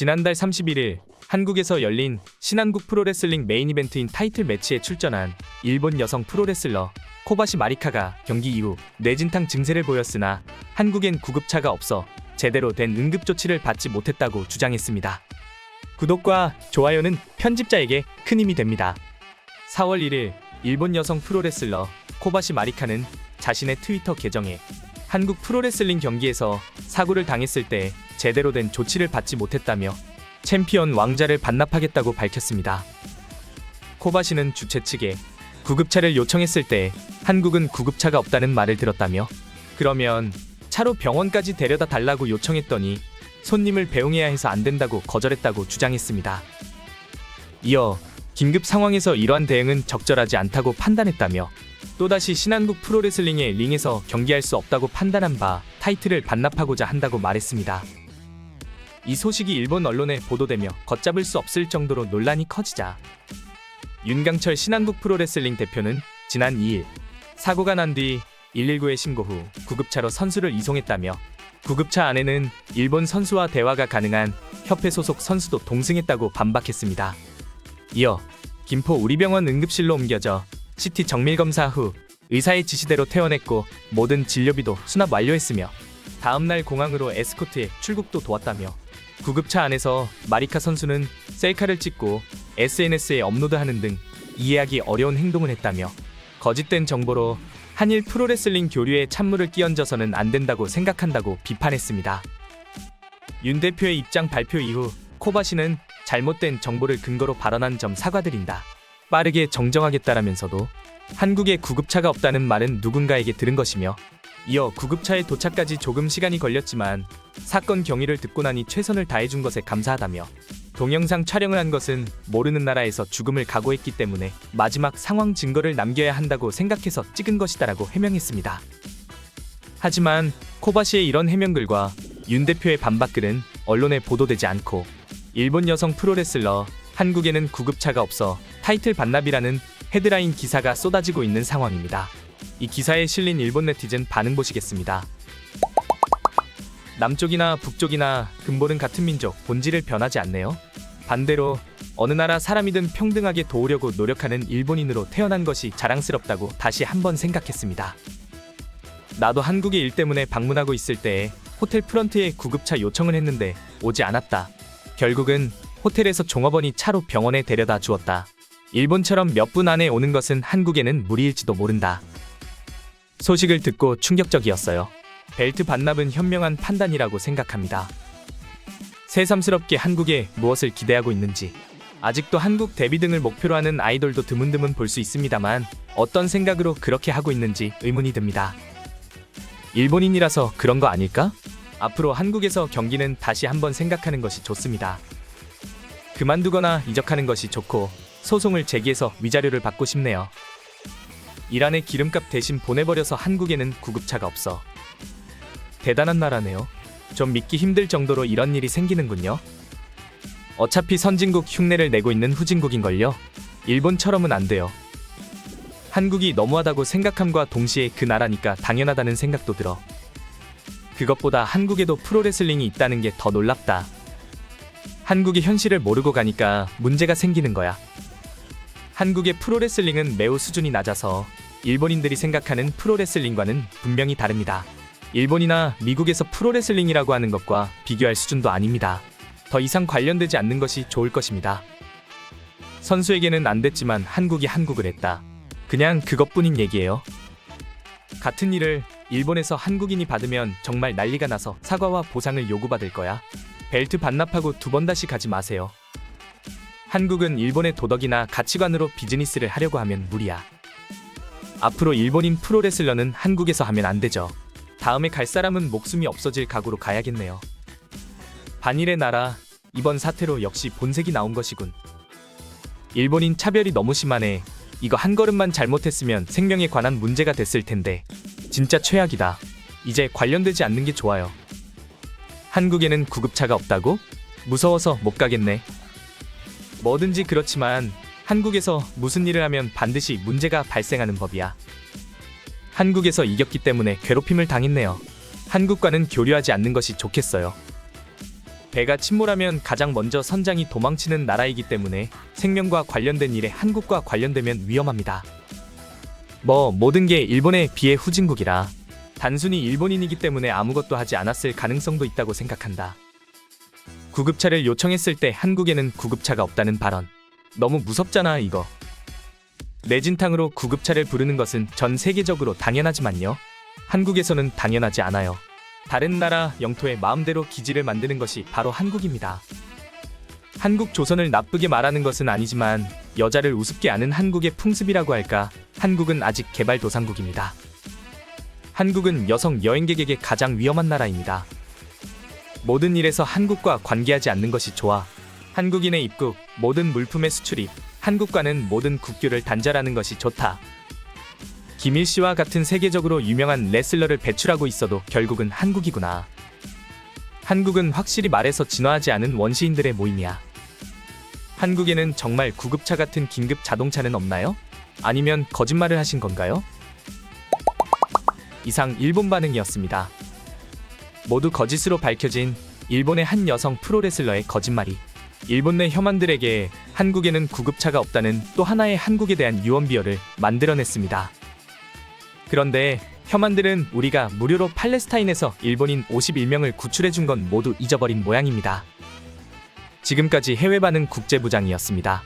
지난달 31일 한국에서 열린 신한국 프로레슬링 메인 이벤트인 타이틀 매치에 출전한 일본 여성 프로레슬러 코바시 마리카가 경기 이후 뇌진탕 증세를 보였으나 한국엔 구급차가 없어 제대로 된 응급 조치를 받지 못했다고 주장했습니다. 구독과 좋아요는 편집자에게 큰 힘이 됩니다. 4월 1일 일본 여성 프로레슬러 코바시 마리카는 자신의 트위터 계정에 한국 프로레슬링 경기에서 사고를 당했을 때 제대로 된 조치를 받지 못했다며 챔피언 왕자를 반납하겠다고 밝혔습니다. 코바시는 주최 측에 구급차를 요청했을 때 한국은 구급차가 없다는 말을 들었다며 그러면 차로 병원까지 데려다 달라고 요청했더니 손님을 배웅해야 해서 안 된다고 거절했다고 주장했습니다. 이어 긴급 상황에서 이러한 대응은 적절하지 않다고 판단했다며 또다시 신한국 프로레슬링의 링에서 경기할 수 없다고 판단한 바 타이틀을 반납하고자 한다고 말했습니다. 이 소식이 일본 언론에 보도되며 걷잡을 수 없을 정도로 논란이 커지자 윤강철 신한국 프로레슬링 대표는 지난 2일 사고가 난 뒤 119에 신고 후 구급차로 선수를 이송했다며 구급차 안에는 일본 선수와 대화가 가능한 협회 소속 선수도 동승했다고 반박했습니다. 이어 김포 우리병원 응급실로 옮겨져 CT 정밀 검사 후 의사의 지시대로 퇴원했고 모든 진료비도 수납 완료했으며 다음날 공항으로 에스코트해 출국도 도왔다며 구급차 안에서 마리카 선수는 셀카를 찍고 SNS에 업로드하는 등 이해하기 어려운 행동을 했다며 거짓된 정보로 한일 프로레슬링 교류에 찬물을 끼얹어서는 안 된다고 생각한다고 비판했습니다. 윤 대표의 입장 발표 이후 코바시는 잘못된 정보를 근거로 발언한 점 사과드린다. 빠르게 정정하겠다라면서도 한국에 구급차가 없다는 말은 누군가에게 들은 것이며 이어 구급차의 도착까지 조금 시간이 걸렸지만 사건 경위를 듣고 나니 최선을 다해준 것에 감사하다며 동영상 촬영을 한 것은 모르는 나라에서 죽음을 각오했기 때문에 마지막 상황 증거를 남겨야 한다고 생각해서 찍은 것이다라고 해명했습니다. 하지만 코바시의 이런 해명글과 윤 대표의 반박글은 언론에 보도되지 않고 일본 여성 프로레슬러 한국에는 구급차가 없어 타이틀 반납이라는 헤드라인 기사가 쏟아지고 있는 상황입니다. 이 기사에 실린 일본 네티즌 반응 보시겠습니다. 남쪽이나 북쪽이나 근본은 같은 민족, 본질을 변하지 않네요. 반대로 어느 나라 사람이든 평등하게 도우려고 노력하는 일본인으로 태어난 것이 자랑스럽다고 다시 한번 생각했습니다. 나도 한국에 일 때문에 방문하고 있을 때에 호텔 프런트에 구급차 요청을 했는데 오지 않았다. 결국은 호텔에서 종업원이 차로 병원에 데려다 주었다. 일본처럼 몇 분 안에 오는 것은 한국에는 무리일지도 모른다. 소식을 듣고 충격적이었어요. 벨트 반납은 현명한 판단이라고 생각합니다. 새삼스럽게 한국에 무엇을 기대하고 있는지 아직도 한국 데뷔 등을 목표로 하는 아이돌도 드문드문 볼 수 있습니다만 어떤 생각으로 그렇게 하고 있는지 의문이 듭니다. 일본인이라서 그런 거 아닐까? 앞으로 한국에서 경기는 다시 한번 생각하는 것이 좋습니다. 그만두거나 이적하는 것이 좋고 소송을 제기해서 위자료를 받고 싶네요. 이란의 기름값 대신 보내버려서 한국에는 구급차가 없어. 대단한 나라네요. 좀 믿기 힘들 정도로 이런 일이 생기는군요. 어차피 선진국 흉내를 내고 있는 후진국인걸요. 일본처럼은 안 돼요. 한국이 너무하다고 생각함과 동시에 그 나라니까 당연하다는 생각도 들어. 그것보다 한국에도 프로레슬링이 있다는 게 더 놀랍다. 한국이 현실을 모르고 가니까 문제가 생기는 거야. 한국의 프로레슬링은 매우 수준이 낮아서 일본인들이 생각하는 프로레슬링과는 분명히 다릅니다. 일본이나 미국에서 프로레슬링이라고 하는 것과 비교할 수준도 아닙니다. 더 이상 관련되지 않는 것이 좋을 것입니다. 선수에게는 안 됐지만 한국이 한국을 했다. 그냥 그것뿐인 얘기예요. 같은 일을 일본에서 한국인이 받으면 정말 난리가 나서 사과와 보상을 요구받을 거야. 벨트 반납하고 두 번 다시 가지 마세요. 한국은 일본의 도덕이나 가치관으로 비즈니스를 하려고 하면 무리야. 앞으로 일본인 프로레슬러는 한국에서 하면 안 되죠. 다음에 갈 사람은 목숨이 없어질 각오로 가야겠네요. 반일의 나라, 이번 사태로 역시 본색이 나온 것이군. 일본인 차별이 너무 심하네. 이거 한 걸음만 잘못했으면 생명에 관한 문제가 됐을 텐데. 진짜 최악이다. 이제 관련되지 않는 게 좋아요. 한국에는 구급차가 없다고? 무서워서 못 가겠네. 뭐든지 그렇지만 한국에서 무슨 일을 하면 반드시 문제가 발생하는 법이야. 한국에서 이겼기 때문에 괴롭힘을 당했네요. 한국과는 교류하지 않는 것이 좋겠어요. 배가 침몰하면 가장 먼저 선장이 도망치는 나라이기 때문에 생명과 관련된 일에 한국과 관련되면 위험합니다. 뭐 모든 게 일본에 비해 후진국이라 단순히 일본인이기 때문에 아무것도 하지 않았을 가능성도 있다고 생각한다. 구급차를 요청했을 때 한국에는 구급차가 없다는 발언. 너무 무섭잖아 이거. 내진탕으로 구급차를 부르는 것은 전 세계적으로 당연하지만요. 한국에서는 당연하지 않아요. 다른 나라 영토에 마음대로 기지를 만드는 것이 바로 한국입니다. 한국 조선을 나쁘게 말하는 것은 아니지만 여자를 우습게 아는 한국의 풍습이라고 할까? 한국은 아직 개발도상국입니다. 한국은 여성 여행객에게 가장 위험한 나라입니다. 모든 일에서 한국과 관계하지 않는 것이 좋아. 한국인의 입국, 모든 물품의 수출입, 한국과는 모든 국교를 단절하는 것이 좋다. 김일 씨와 같은 세계적으로 유명한 레슬러를 배출하고 있어도 결국은 한국이구나. 한국은 확실히 말해서 진화하지 않은 원시인들의 모임이야. 한국에는 정말 구급차 같은 긴급 자동차는 없나요? 아니면 거짓말을 하신 건가요? 이상 일본 반응이었습니다. 모두 거짓으로 밝혀진 일본의 한 여성 프로레슬러의 거짓말이 일본 내 혐한들에게 한국에는 구급차가 없다는 또 하나의 한국에 대한 유언비어를 만들어냈습니다. 그런데 혐한들은 우리가 무료로 팔레스타인에서 일본인 51명을 구출해 준 건 모두 잊어버린 모양입니다. 지금까지 해외 반응 국제부장이었습니다.